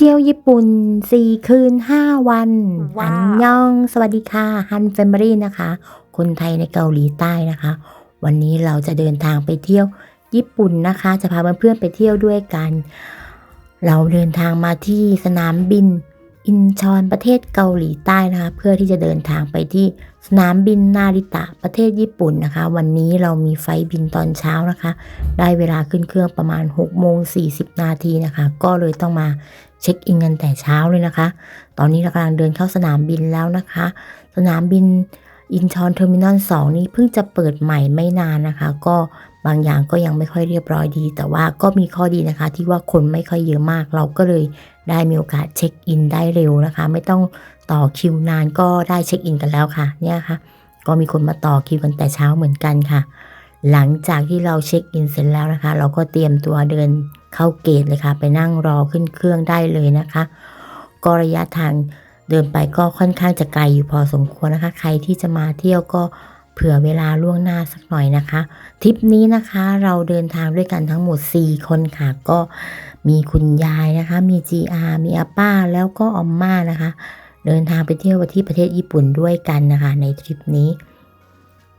เที่ยวญี่ปุ่น 4 คืน 5 วันว้าอัวนยอง สวัสดีค่ะฮันแฟมิลี่นะคะ คนไทยในเกาหลีใต้นะคะ วันนี้เราจะเดินทางไปเที่ยวญี่ปุ่นนะคะ จะพาเพื่อนๆไปเที่ยวด้วยกัน เราเดินทางมาที่สนามบิน อินชอนประเทศเกาหลีใต้นะคะ เพื่อที่จะเดินทางไปที่สนามบินนาริตะประเทศญี่ปุ่นนะคะ วันนี้เรามีไฟบินตอนเช้านะคะ ได้เวลาขึ้นเครื่องประมาณ6โมง40 นาทีนะคะ ก็เลยต้องมาเช็คอินกันแต่เช้าเลยนะคะ ตอนนี้เรากำลังเดินเข้าสนามบินแล้วนะคะ สนามบินอินชอนเทอร์มินอล2นี้เพิ่งจะเปิดใหม่ไม่นานนะคะ ก็บางอย่างก็ยังไม่ค่อยเรียบร้อยดี แต่ว่าก็มีข้อดีนะคะที่ว่าคนไม่ค่อยเยอะมากเราก็เลย ได้มีโอกาสเช็คอินได้เร็วนะคะ ไม่ต้องต่อคิวนานก็ได้เช็คอินกันแล้วค่ะเนี่ยค่ะ ก็มีคนมาต่อคิวกันแต่เช้าเหมือนกันค่ะ หลังจากที่เราเช็คอินเสร็จแล้วนะคะ เราก็เตรียมตัวเดินเข้าเกตเลยค่ะ ไปนั่งรอขึ้นเครื่องได้เลยนะคะ ก็ระยะทางเดินไปก็ค่อนข้างจะไกลอยู่พอสมควรนะคะ ใครที่จะมาเที่ยวก็ เผื่อเวลาล่วงหน้าสักหน่อยนะคะ ทริปนี้นะคะเราเดินทางด้วยกันทั้งหมด 4 คนค่ะ ก็มีคุณยายนะคะ มี GR มีอาป้าแล้วก็ออมม่านะคะ เดินทางไปเที่ยวที่ประเทศญี่ปุ่นด้วยกันนะคะ ในทริปนี้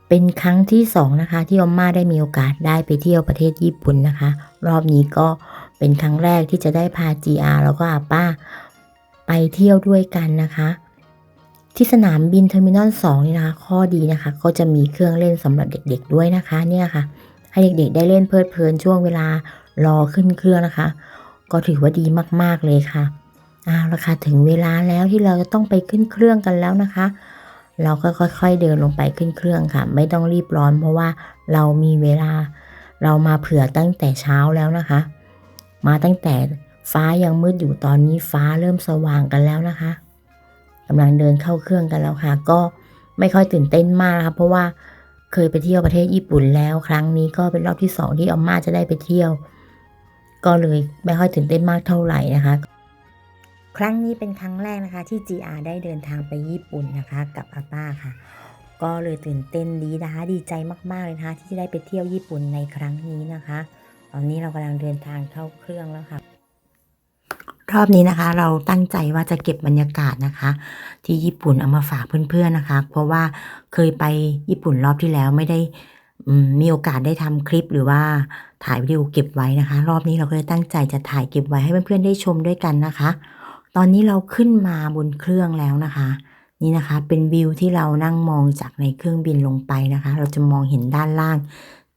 เป็นครั้งที่สองนะคะที่ออมม่าได้มีโอกาสได้ไปเที่ยวประเทศญี่ปุ่นนะคะ รอบนี้ก็เป็นครั้งแรกที่จะได้พา GR แล้วก็อาป้าไปเที่ยวด้วยกันนะคะ ที่สนามบินเทอร์มินอล2นี่นะคะข้อดีนะคะก็จะมีเครื่องเล่นสำหรับเด็กๆด้วยนะคะเนี่ยค่ะ ให้เด็กๆได้เล่นเพลิดเพลินช่วงเวลารอขึ้นเครื่องนะคะ ก็ถือว่าดีมากๆเลยค่ะเอาละค่ะถึงเวลาแล้วที่เราจะต้องไปขึ้นเครื่องกันแล้วนะคะ เราก็ค่อยๆเดินลงไปขึ้นเครื่องค่ะ ไม่ต้องรีบร้อนเพราะว่าเรามีเวลาเรามาเผื่อตั้งแต่เช้าแล้วนะคะ มาตั้งแต่ฟ้ายังมืดอยู่ตอนนี้ฟ้าเริ่มสว่างกันแล้วนะคะ กำลังเดินเข้าเครื่องกันแล้วค่ะ ก็ไม่ค่อยตื่นเต้นมากนะคะเพราะว่าเคยไปเที่ยวประเทศญี่ปุ่นแล้ว ครั้งนี้ก็เป็นรอบที่สองที่ออมมาจะได้ไปเที่ยว ก็เลยไม่ค่อยตื่นเต้นมากเท่าไหร่นะคะ ครั้งนี้เป็นครั้งแรกนะคะ ที่ GR ได้เดินทางไปญี่ปุ่นนะคะ กับอาป้าค่ะ ก็เลยตื่นเต้นดีนะคะ ดีใจมากๆเลยนะคะ ที่จะได้ไปเที่ยวญี่ปุ่นในครั้งนี้นะคะ ตอนนี้เรากำลังเดินทางเข้าเครื่องแล้วค่ะ รอบนี้นะคะ เราตั้งใจว่าจะเก็บบรรยากาศนะคะ ที่ญี่ปุ่นเอามาฝากเพื่อนๆนะคะ เพราะว่าเคยไปญี่ปุ่นรอบที่แล้วไม่ได้มมีโอกาสได้ทำคลิปหรือว่าถ่ายวิดีโอเก็บไว้นะคะ รอบนี้เราก็เลยตั้งใจจะถ่ายเก็บไว้ให้เพื่อนๆได้ชมด้วยกันนะคะ ตอนนี้เราขึ้นมาบนเครื่องแล้วนะคะ นี่นะคะ เป็นวิวที่เรานั่งมองจากในเครื่องบินลงไปนะคะ เราจะมองเห็นด้านล่าง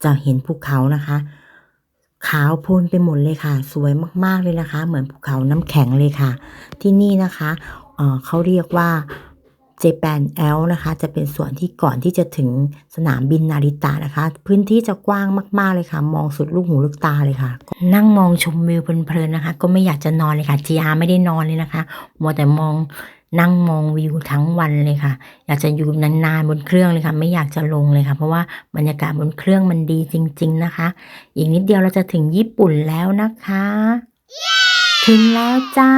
จะเห็นภูเขานะคะ ขาวโพลนไปหมดเลยค่ะ สวยมากๆเลยนะคะ เหมือนภูเขาน้ำแข็งเลยค่ะ ที่นี่นะคะเเขาเรียกว่าเจแปนแอลนะคะ จะเป็นส่วนที่ก่อนที่จะถึงสนามบินนาริตะนะคะ พื้นที่จะกว้างมาก ๆ เลยค่ะ มองสุดลูกหูลูกตาเลยค่ะ นั่งมองชมวิวเพลินๆนะคะ ก็ไม่อยากจะนอนเลยค่ะ GR ไม่ได้นอนเลยนะคะ มัวแต่มอง นั่งมองวิวทั้งวันเลยค่ะ อยากจะอยู่นานๆบนเครื่องเลยค่ะ ไม่อยากจะลงเลยค่ะ เพราะว่าบรรยากาศบนเครื่องมันดีจริง ๆนะคะ อีกนิดเดียวเราจะถึงญี่ปุ่นแล้วนะคะถึงแล้วจ้า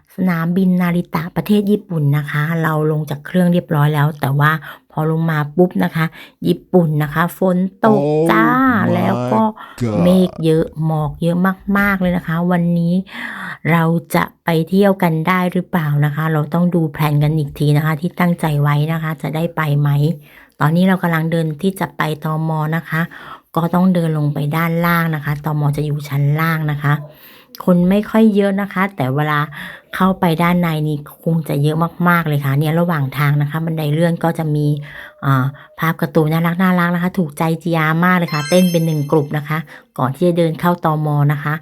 ส นามบินนาริตะประเทศญี่ปุ่นนะคะ เราลงจากเครื่องเรียบร้อยแล้ว แต่ว่าพอลงมาปุ๊บนะคะ ญี่ปุ่นนะคะฝนตก Oh จ้า my แล้วก็ God เมฆเยอะหมอกเยอะมาก ๆ เลยนะคะ วันนี้เราจะไปเที่ยวกันได้หรือเปล่านะคะ เราต้องดูแผนกันอีกทีนะคะ ที่ตั้งใจไว้นะคะ จะได้ไปไหม ตอนนี้เรากำลังเดินที่จะไปตอมอนะคะ ก็ต้องเดินลงไปด้านล่างนะคะตอมอจะอยู่ชั้นล่างนะคะ คนไม่ค่อยเยอะนะคะ แต่เวลา เข้าไปด้านในนี่คงจะเยอะมากๆเลยค่ะ เนี่ยระหว่างทางนะคะ บันไดเลื่อนก็จะมีภาพการ์ตูนน่ารักน่ารักนะคะ ถูกใจจียามากเลยค่ะ เต้นเป็นหนึ่งกลุ่มนะคะ ก่อนที่จะเดินเข้าตอมอนะคะ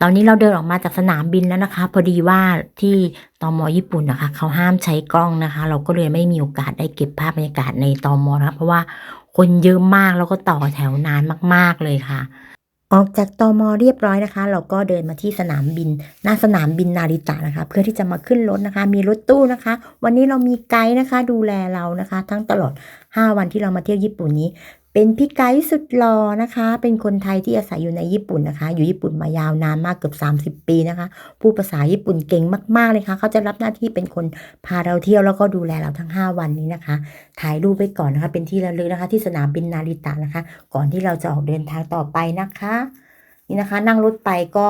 ตอนนี้เราเดินออกมาจากสนามบินแล้วนะคะ พอดีว่าที่ตอมอญี่ปุ่นนะคะ เขาห้ามใช้กล้องนะคะ เราก็เลยไม่มีโอกาสได้เก็บภาพบรรยากาศในตอมอนะคะเพราะว่าคนเยอะมากแล้วก็ต่อแถวนานมาก ๆเลยค่ะ ออกจากตอมอเรียบร้อยนะคะ เราก็เดินมาที่สนามบิน หน้าสนามบินนาริตะนะคะ เพื่อที่จะมาขึ้นรถนะคะ มีรถตู้นะคะ วันนี้เรามีไกด์นะคะ ดูแลเรานะคะ ทั้งตลอด 5 วันที่เรามาเที่ยวญี่ปุ่นนี้ เป็นพี่ไกด์สุดหล่อนะคะ เป็นคนไทยที่อาศัยอยู่ในญี่ปุ่นนะคะ อยู่ญี่ปุ่นมายาวนานมากเกือบ 30 ปีนะคะพูดภาษาญี่ปุ่นเก่งมากๆเลยค่ะ เขาจะรับหน้าที่เป็นคนพาเราเที่ยวแล้วก็ดูแลเราทั้ง 5 วันนี้นะคะ ถ่ายรูปไปก่อนนะคะ เป็นที่ระลึกนะคะ ที่สนามบินนาริตะนะคะ ก่อนที่เราจะออกเดินทางต่อไปนะคะ นี่นะคะ นั่งรถไปก็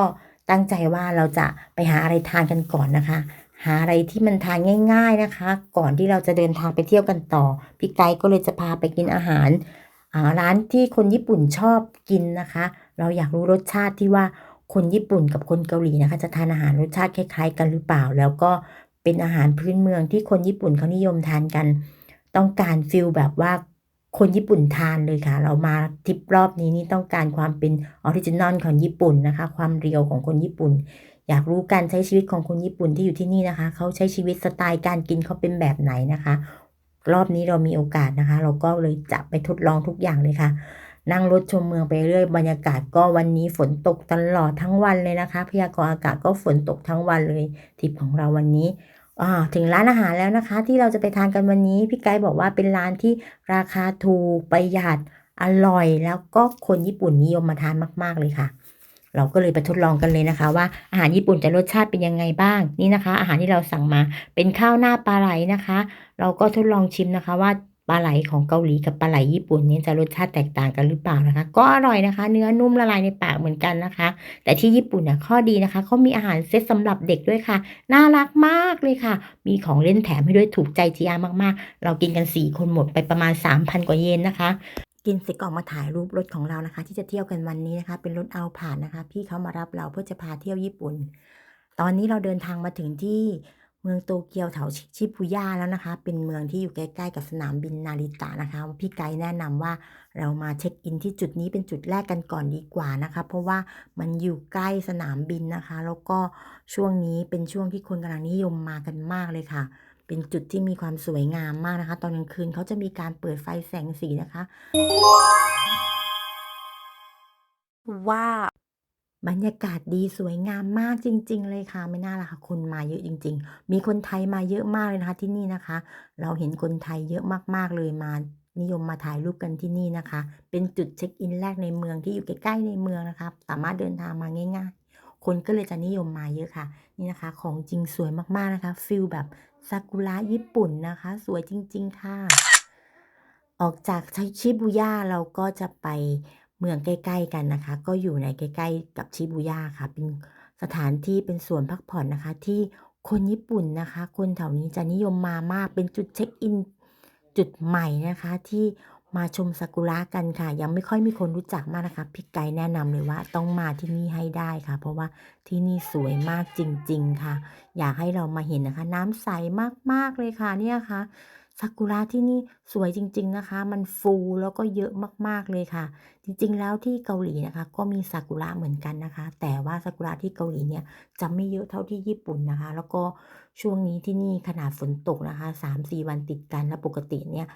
ตั้งใจว่าเราจะไปหาอะไรทานกันก่อนนะคะหาอะไรที่มันทานง่าย ๆนะคะ ก่อนที่เราจะเดินทางไปเที่ยวกันต่อ พี่ไกด์ก็เลยจะพาไปกินอาหาร ร้านที่คนญี่ปุ่นชอบกินนะคะ เราอยากรู้รสชาติที่ว่าคนญี่ปุ่นกับคนเกาหลีนะคะ จะทานอาหารรสชาติคล้าย ๆ กันหรือเปล่า แล้วก็เป็นอาหารพื้นเมืองที่คนญี่ปุ่นเขานิยมทานกัน ต้องการฟิลแบบว่าคนญี่ปุ่นทานเลยค่ะ เรามาทริปรอบนี้นี่ต้องการความเป็นออริจินอลของญี่ปุ่นนะคะ ความเรียวของคนญี่ปุ่น อยากรู้การใช้ชีวิตของคนญี่ปุ่นที่อยู่ที่นี่นะคะ เขาใช้ชีวิตสไตล์การกินเขาเป็นแบบไหนนะคะ รอบนี้เรามีโอกาสนะคะ เราก็เลยจะไปทดลองทุกอย่างเลยค่ะ นั่งรถชมเมืองไปเรื่อยบรรยากาศก็วันนี้ฝนตกตลอดทั้งวันเลยนะคะ พยากรณ์อากาศก็ฝนตกทั้งวันเลยทิปของเราวันนี้อ่ถึงร้านอาหารแล้วนะคะ ที่เราจะไปทานกันวันนี้ พี่ไกด์บอกว่าเป็นร้านที่ราคาถูกประหยัดอร่อย แล้วก็คนญี่ปุ่นนิยมมาทานมาก ๆเลยค่ะ เราก็เลยไปทดลองกันเลยนะคะ ว่าอาหารญี่ปุ่นจะรสชาติเป็นยังไงบ้างนี่นะคะ อาหารที่เราสั่งมาเป็นข้าวหน้าปลาไหลนะคะ เราก็ทดลองชิมนะคะว่าปลาไหลของเกาหลีกับปลาไหลญี่ปุ่นนี่จะรสชาติแตกต่างกันหรือเปล่านะคะ ก็อร่อยนะคะ เนื้อนุ่มละลายในปากเหมือนกันนะคะ แต่ที่ญี่ปุ่นน่ะข้อดีนะคะเขามีอาหารเซตสำหรับเด็กด้วยค่ะ น่ารักมากเลยค่ะ มีของเล่นแถมให้ด้วยถูกใจจียามากๆ เรากินกัน 4 คนหมดไปประมาณ 3,000 กว่าเยนนะคะ กินเสร็จก็ออกมาถ่ายรูปรถของเรานะคะ ที่จะเที่ยวกันวันนี้นะคะ เป็นรถเอาผ่านนะคะ พี่เขามารับเราเพื่อจะพาเที่ยวญี่ปุ่น ตอนนี้เราเดินทางมาถึงที่เมืองโตเกียวแถวชิบุย่าแล้วนะคะ เป็นเมืองที่อยู่ใกล้ๆกับสนามบินนาริตะนะคะ พี่ไกด์แนะนำว่าเรามาเช็คอินที่จุดนี้เป็นจุดแรกกันก่อนดีกว่านะคะ เพราะว่ามันอยู่ใกล้สนามบินนะคะ แล้วก็ช่วงนี้เป็นช่วงที่คนกำลังนิยมมากันมากเลยค่ะ เป็นจุดที่มีความสวยงามมากนะคะ ตอนกลางคืนเขาจะมีการเปิดไฟแสงสีนะคะ ว้าวบรรยากาศดีสวยงามมากจริง ๆ เลยค่ะ ไม่น่าล่ะค่ะคนมาเยอะจริง ๆ มีคนไทยมาเยอะมากเลยนะคะที่นี่นะคะ เราเห็นคนไทยเยอะมากๆเลยมานิยมมาถ่ายรูปกันที่นี่นะคะ เป็นจุดเช็คอินแรกในเมืองที่อยู่ใกล้ๆในเมืองนะคะ สามารถเดินทางมาง่าย ๆ คนก็เลยจะนิยมมาเยอะค่ะ นี่นะคะ ของจริงสวยมากๆนะคะฟิลแบบ ซากุระญี่ปุ่นนะคะ สวยจริง ๆ ค่ะ ออกจากชิบูย่าเราก็จะไปเมืองใกล้ ๆ กันนะคะ ก็อยู่ในใกล้ ๆ กับชิบูย่าค่ะ เป็นสถานที่เป็นสวนพักผ่อนนะคะ ที่คนญี่ปุ่นนะคะ คนแถวนี้จะนิยมมามาก เป็นจุดเช็คอินจุดใหม่นะคะที่ มาชมซากุระกันค่ะ ยังไม่ค่อยมีคนรู้จักมากนะคะพี่ไกด์แนะนำเลยว่าต้องมาที่นี่ให้ได้ค่ะ เพราะว่าที่นี่สวยมากจริง ๆ ค่ะ อยากให้เรามาเห็นนะคะ น้ำใสมากๆเลยค่ะเนี่ยค่ะซากุระที่นี่สวยจริง ๆนะคะ มันฟูแล้วก็เยอะมากๆเลยค่ะ จริงๆ แล้วที่เกาหลีนะคะ ก็มีซากุระเหมือนกันนะคะ แต่ว่าซากุระที่เกาหลีเนี่ยจะไม่เยอะเท่าที่ญี่ปุ่นนะคะ แล้วก็ช่วงนี้ที่นี่ขนาดฝนตกนะคะ 3-4 วันติดกันแล้วปกติเนี่ย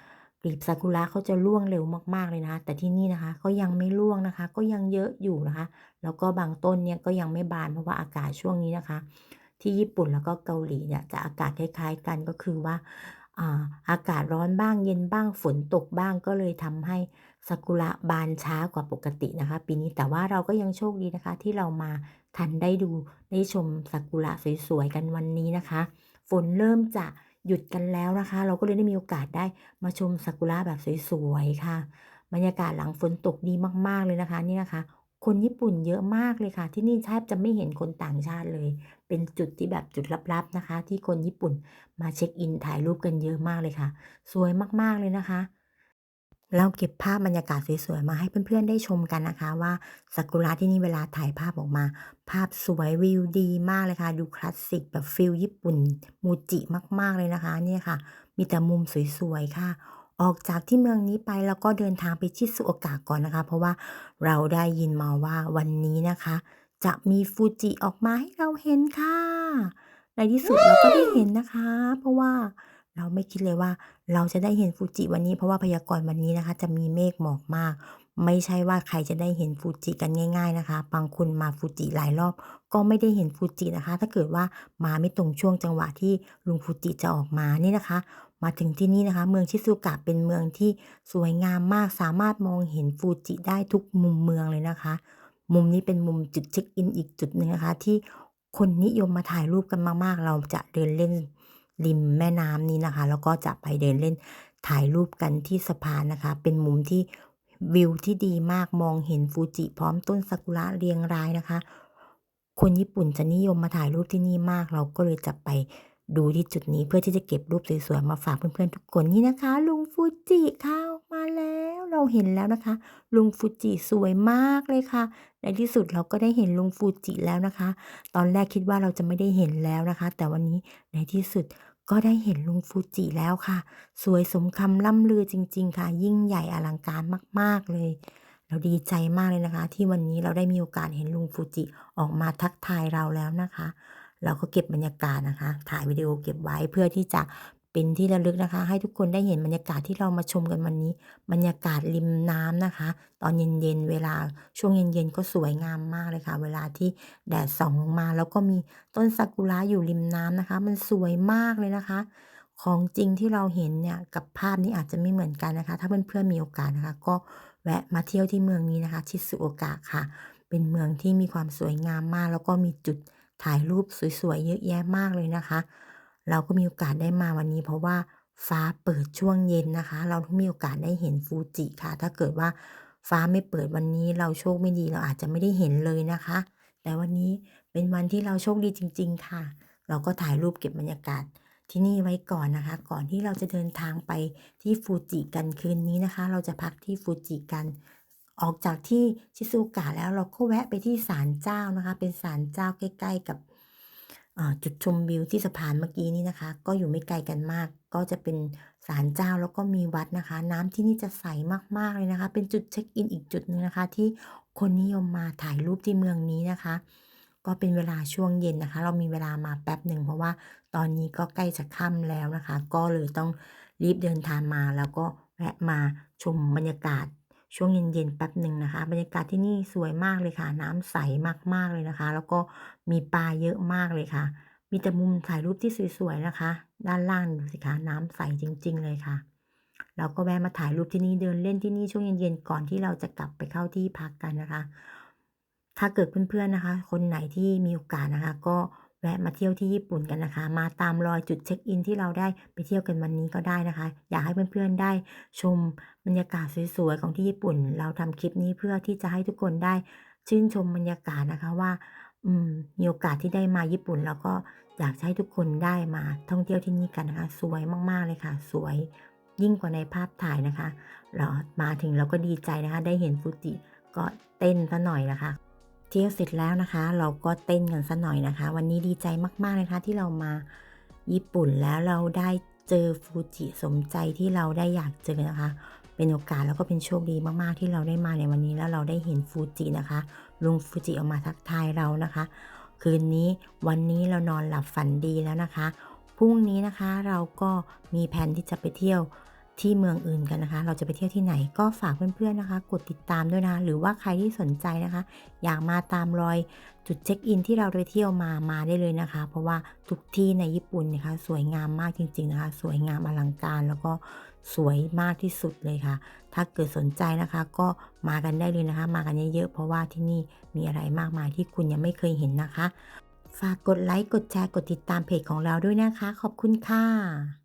กลีบซากุระเขาจะร่วงเร็วมากๆเลยนะ แต่ที่นี่นะคะก็ยังไม่ร่วงนะคะ ก็ยังเยอะอยู่นะคะ แล้วก็บางต้นเนี่ยก็ยังไม่บานเพราะว่าอากาศช่วงนี้นะคะ ที่ญี่ปุ่นแล้วก็เกาหลีเนี่ยจะอากาศคล้าย ๆ กันก็คือว่าอ่าอากาศร้อนบ้างเย็นบ้างฝนตกบ้างก็เลยทำให้ซากุระบานช้ากว่าปกตินะคะ ปีนี้แต่ว่าเราก็ยังโชคดีนะคะ ที่เรามาทันได้ดูได้ชมซากุระสวยๆกันวันนี้นะคะ ฝนเริ่มจะ หยุดกันแล้วนะคะ เราก็เลยได้มีโอกาสได้มาชมซากุระแบบสวยๆค่ะ บรรยากาศหลังฝนตกดีมากๆเลยนะคะนี่นะคะ คนญี่ปุ่นเยอะมากเลยค่ะ ที่นี่แทบจะไม่เห็นคนต่างชาติเลย เป็นจุดที่แบบจุดลับๆนะคะ ที่คนญี่ปุ่นมาเช็คอินถ่ายรูปกันเยอะมากเลยค่ะ สวยมากๆเลยนะคะ เราเก็บภาพบรรยากาศสวยๆมาให้เพื่อนๆได้ชมกันนะคะ ว่าซากุระที่นี่เวลาถ่ายภาพออกมา ภาพสวยวิวดีมากเลยค่ะ ดูคลาสสิกแบบฟีลญี่ปุ่นมูจิมากๆเลยนะคะเนี่ยค่ะ มีแต่มุมสวยๆค่ะออกจากที่เมืองนี้ไปแล้วก็เดินทางไปชิซุโอกะก่อนนะคะ เพราะว่าเราได้ยินมาว่าวันนี้นะคะ จะมีฟูจิออกมาให้เราเห็นค่ะ ในที่สุดเราก็ได้เห็นนะคะ เพราะว่าเราไม่คิดเลยว่า เราจะได้เห็นฟูจิวันนี้เพราะว่าพยากรณ์วันนี้นะคะ จะมีเมฆหมอกมาก ไม่ใช่ว่าใครจะได้เห็นฟูจิกันง่าย ๆนะคะ บางคนมาฟูจิหลายรอบ ก็ไม่ได้เห็นฟูจินะคะ ถ้าเกิดว่ามาไม่ตรงช่วงจังหวะที่ลุงฟูจิจะออกมานี่นะคะ มาถึงที่นี่นะคะ เมืองชิซุโอกะเป็นเมืองที่สวยงามมาก สามารถมองเห็นฟูจิได้ทุกมุมเมืองเลยนะคะ มุมนี้เป็นมุมจุดเช็คอินอีกจุดหนึ่งนะคะ ที่คนนิยมมาถ่ายรูปกันมากๆ เราจะเดินเล่น ริมแม่น้ำนี้นะคะ แล้วก็จะไปเดินเล่นถ่ายรูปกันที่สะพานนะคะ เป็นมุมที่วิวที่ดีมากมองเห็นฟูจิพร้อมต้นซากุระเรียงรายนะคะ คนญี่ปุ่นจะนิยมมาถ่ายรูปที่นี่มาก เราก็เลยจะไปดูที่จุดนี้เพื่อที่จะเก็บรูปสวยๆมาฝากเพื่อนๆทุกคนนี่นะคะ ลุงฟูจิค่ะมาแล้ว เราเห็นแล้วนะคะ ลุงฟูจิสวยมากเลยค่ะ ในที่สุดเราก็ได้เห็นลุงฟูจิแล้วนะคะ ตอนแรกคิดว่าเราจะไม่ได้เห็นแล้วนะคะ แต่วันนี้ในที่สุดก็ได้เห็นลุงฟูจิแล้วค่ะ สวยสมคำล่ำลือจริง ๆ ค่ะ ยิ่งใหญ่อลังการมาก ๆ เลย เราดีใจมากเลยนะคะ ที่วันนี้เราได้มีโอกาสเห็นลุงฟูจิออกมาทักทายเราแล้วนะคะ เราก็เก็บบรรยากาศนะคะ ถ่ายวิดีโอเก็บไว้เพื่อที่จะ เป็นที่ระลึกนะคะ ให้ทุกคนได้เห็นบรรยากาศที่เรามาชมกันวันนี้ บรรยากาศริมน้ำนะคะ ตอนเย็นๆเวลาช่วงเย็นๆก็สวยงามมากเลยค่ะ เวลาที่แดดส่องลงมา แล้วก็มีต้นซากุระอยู่ริมน้ำนะคะ มันสวยมากเลยนะคะ ของจริงที่เราเห็นเนี่ยกับภาพนี้อาจจะไม่เหมือนกันนะคะ ถ้าเพื่อนๆมีโอกาสนะคะ ก็แวะมาเที่ยวที่เมืองนี้นะคะ ชิซุโอกะค่ะ เป็นเมืองที่มีความสวยงามมาก แล้วก็มีจุดถ่ายรูปสวยๆเยอะแยะมากเลยนะคะ เราก็มีโอกาสได้มาวันนี้ เพราะว่าฟ้าเปิดช่วงเย็นนะคะ เรามีโอกาสได้เห็นฟูจิค่ะ ถ้าเกิดว่าฟ้าไม่เปิดวันนี้เราโชคไม่ดีเราอาจจะไม่ได้เห็นเลยนะคะ แต่วันนี้เป็นวันที่เราโชคดีจริง ๆ ค่ะ เราก็ถ่ายรูปเก็บบรรยากาศที่นี่ไว้ก่อนนะคะ ก่อนที่เราจะเดินทางไปที่ฟูจิกันคืนนี้นะคะ เราจะพักที่ฟูจิกัน ออกจากที่ชิซูกะแล้วเราก็แวะไปที่ศาลเจ้านะคะ เป็นศาลเจ้าใกล้ ๆ กับ จุดชมวิวที่สะพานเมื่อกี้นี้นะคะ ก็อยู่ไม่ไกลกันมาก ก็จะเป็นศาลเจ้าแล้วก็มีวัดนะคะ น้ำที่นี่จะใสมากๆเลยนะคะ เป็นจุดเช็คอินอีกจุดหนึ่งนะคะ ที่คนนิยมมาถ่ายรูปที่เมืองนี้นะคะ ก็เป็นเวลาช่วงเย็นนะคะ เรามีเวลามาแป๊บหนึ่งเพราะว่าตอนนี้ก็ใกล้จะค่ำแล้วนะคะ ก็เลยต้องรีบเดินทางมาแล้วก็แวะมาชมบรรยากาศ ช่วงเย็นๆแป๊บหนึ่งนะคะ บรรยากาศที่นี่สวยมากเลยค่ะ น้ำใสมากๆเลยนะคะ แล้วก็มีปลาเยอะมากเลยค่ะ มีแต่มุมถ่ายรูปที่สวยๆนะคะ ด้านล่างดูสิคะน้ำใสจริง ๆ เลยค่ะเราก็แวะมาถ่ายรูปที่นี่เดินเล่นที่นี่ช่วงเย็นๆก่อนที่เราจะกลับไปเข้าที่พักกันนะคะ ถ้าเกิดเพื่อนๆนะคะ คนไหนที่มีโอกาสนะคะ ก็ แวะมาเที่ยวที่ญี่ปุ่นกันนะคะ มาตามรอยจุดเช็คอินที่เราได้ไปเที่ยวกันวันนี้ก็ได้นะคะ อยากให้เพื่อนๆได้ชมบรรยากาศสวยๆของที่ญี่ปุ่น เราทำคลิปนี้เพื่อที่จะให้ทุกคนได้ชื่นชมบรรยากาศนะคะว่ามมีโอกาสที่ได้มาญี่ปุ่น แล้วก็อยากให้ทุกคนได้มาท่องเที่ยวที่นี่กันนะคะ สวยมากๆเลยค่ะ สวยยิ่งกว่าในภาพถ่ายนะคะ เรามาถึงเราก็ดีใจนะคะ ได้เห็นฟูจิก็เต้นซะหน่อยนะคะ เที่ยวเสร็จแล้วนะคะ เราก็เต้นกันสัหน่อยนะคะ วันนี้ดีใจมากๆเลยนะคะที่เรามาญี่ปุ่นแล้วเราได้เจอฟูจิสมใจที่เราได้อยากเจอนะคะ เป็นโอกาสแล้วก็เป็นโชคดีมากๆที่เราได้มาในวันนี้แล้วเราได้เห็นฟูจินะคะลุงฟูจิออกมาทักทายเรานะคะ คืนนี้วันนี้เรานอนหลับฝันดีแล้วนะคะพรุ่งนี้นะคะเราก็มีแผนที่จะไปเที่ยว ที่เมืองอื่นกันนะคะ เราจะไปเที่ยวที่ไหนก็ฝากเพื่อนๆนะคะ กดติดตามด้วยนะ หรือว่าใครที่สนใจนะคะ อยากมาตามรอยจุดเช็คอินที่เราไปเที่ยวมามาได้เลยนะคะ เพราะว่าทุกที่ในญี่ปุ่นนะคะ สวยงามมากจริง ๆนะคะ สวยงามอลังการแล้วก็สวยมากที่สุดเลยค่ะ ถ้าเกิดสนใจนะคะ ก็มากันได้เลยนะคะ มากันเยอะๆเพราะว่าที่นี่มีอะไรมากมายที่คุณยังไม่เคยเห็นนะคะ ฝากกดไลค์กดแชร์กดติดตามเพจของเราด้วยนะคะ ขอบคุณค่ะ